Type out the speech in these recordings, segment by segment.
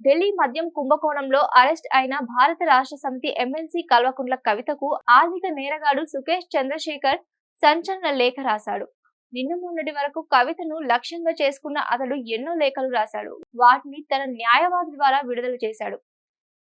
ఢిల్లీ మద్యం కుంభకోణంలో అరెస్ట్ అయిన భారత రాష్ట్ర సమితి ఎమ్మెల్సీ కల్వకుంట్ల కవితకు ఆర్థిక నేరగాడు సుకేష్ చంద్రశేఖర్ సంచలన లేఖ రాశాడు. నిన్న మొన్నటి వరకు కవితను లక్ష్యంగా చేసుకున్న అతడు ఎన్నో లేఖలు రాశాడు. వాటిని తన న్యాయవాది ద్వారా విడుదల చేశాడు.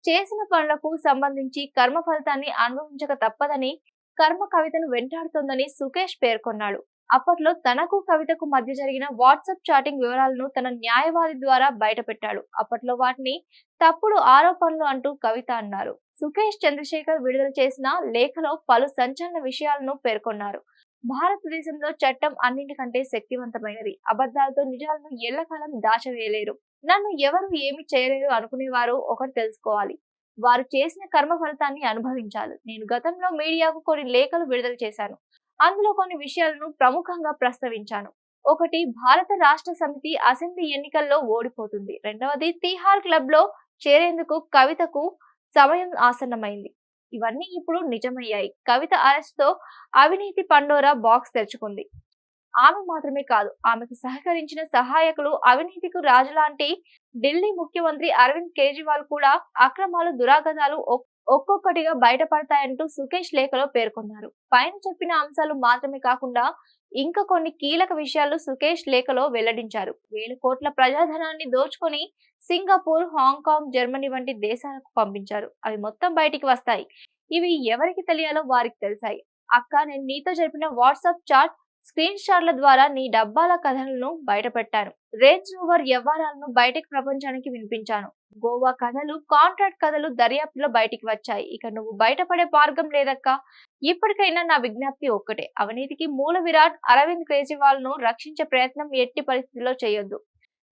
చేసిన పనులకు సంబంధించి కర్మ ఫలితాన్ని అనుభవించక తప్పదని కర్మ కవితను వెంటాడుతోందని సుకేష్ పేర్కొన్నాడు. అప్పట్లో తనకు కవితకు మధ్య జరిగిన వాట్సాప్ చాటింగ్ వివరాలను తన న్యాయవాది ద్వారా బయటపెట్టాడు. అప్పట్లో వాటిని తప్పుడు ఆరోపణలు అంటూ కవిత అన్నారు. సుకేష్ చంద్రశేఖర్ విడుదల చేసిన లేఖలో పలు సంచలన విషయాలను పేర్కొన్నారు. భారతదేశంలో చట్టం అన్నింటికంటే శక్తివంతమైనది. అబద్ధాలతో నిజాలను ఎల్లకాలం దాచవేయలేరు. నన్ను ఎవరు ఏమి చేయలేరు అనుకునేవారు ఒకటి తెలుసుకోవాలి. వారు చేసిన కర్మ ఫలితాన్ని అనుభవించాలి. నేను గతంలో మీడియాకు కొన్ని లేఖలు విడుదల చేశాను. అందులో కొన్ని విషయాలను ప్రముఖంగా ప్రస్తావించాను. ఒకటి భారత రాష్ట్ర సమితి అసెంబ్లీ ఎన్నికల్లో ఓడిపోతుంది. రెండవది తీహార్ క్లబ్లో చేరేందుకు కవితకు సమయం ఆసన్నమైంది. ఇవన్నీ ఇప్పుడు నిజమయ్యాయి. కవిత అరెస్ట్తో అవినీతి పండోరా బాక్స్ తెరుచుకుంది. ఆమె మాత్రమే కాదు ఆమెకు సహకరించిన సహాయకులు అవినీతికు రాజు లాంటి ఢిల్లీ ముఖ్యమంత్రి అరవింద్ కేజ్రీవాల్ కూడా అక్రమాలు దురాగతాలు ఒక్కొక్కటిగా బయటపడతాయంటూ సుకేష్ లేఖలో పేర్కొన్నారు. పైన చెప్పిన అంశాలు మాత్రమే కాకుండా ఇంకా కొన్ని కీలక విషయాలు సుకేష్ లేఖలో వెల్లడించారు. వేల కోట్ల ప్రజాధనాన్ని దోచుకొని సింగపూర్ హాంకాంగ్ జర్మనీ వంటి దేశాలకు పంపించారు. అవి మొత్తం బయటికి వస్తాయి. ఇవి ఎవరికి తెలియాలో వారికి తెలిసాయి. అక్క నేను నీతో జరిపిన వాట్సాప్ చాట్ స్క్రీన్ షాట్ల ద్వారా నీ డబ్బాల కథలను బయటపెట్టాను. రేంజ్ రోవర్ వ్యవహారాలను బయటకు ప్రపంచానికి వినిపించాను. గోవా కథలు కాంట్రాక్ట్ కథలు దర్యాప్తులో బయటికి వచ్చాయి. ఇక నువ్వు బయటపడే మార్గం లేదక్క. ఇప్పటికైనా నా విజ్ఞప్తి ఒక్కటే. అవినీతికి మూల విరాట్ అరవింద్ కేజ్రీవాల్ను రక్షించే ప్రయత్నం ఎట్టి పరిస్థితిలో చేయొద్దు.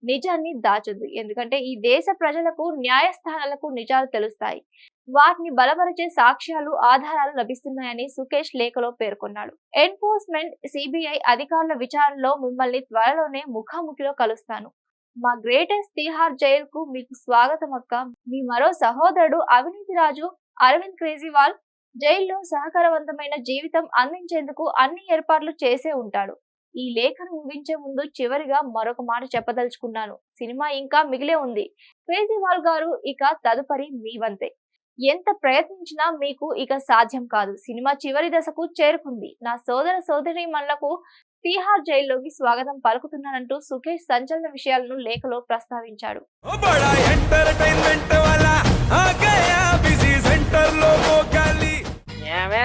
నిజాన్ని దాచొద్దు. ఎందుకంటే ఈ దేశ ప్రజలకు న్యాయస్థానాలకు నిజాలు తెలుస్తాయి. వాటిని బలపరిచే సాక్ష్యాలు ఆధారాలు లభిస్తున్నాయని సుకేష్ లేఖలో పేర్కొన్నాడు. ఎన్ఫోర్స్మెంట్ సిబిఐ అధికారుల విచారణలో మిమ్మల్ని త్వరలోనే ముఖాముఖిలో కలుస్తాను. మా గ్రేటెస్ట్ తిహార్ జైల్కు మీకు స్వాగతం అక్క. మీ మరో సహోదరుడు అవినీతి రాజు అరవింద్ కేజ్రీవాల్ జైల్లో సహకారవంతమైన జీవితం అందించేందుకు అన్ని ఏర్పాట్లు చేసే ఉంటాడు. ఈ లేఖను ముగించే ముందు చివరిగా మరొక మాట చెప్పదలుచుకున్నాను. సినిమా ఇంకా మిగిలే ఉంది. కేజ్రీవాల్ గారు ఇక తదుపరి మీ వంతే. ఎంత ప్రయత్నించినా మీకు ఇక సాధ్యం కాదు. సినిమా చివరి దశకు చేరుకుంది. నా సోదర సోదరి మళ్ళకు తీహార్ జైల్లోకి స్వాగతం పలుకుతున్నానంటూ సుఖేష్ సంచలన విషయాలను లేఖలో ప్రస్తావించాడు.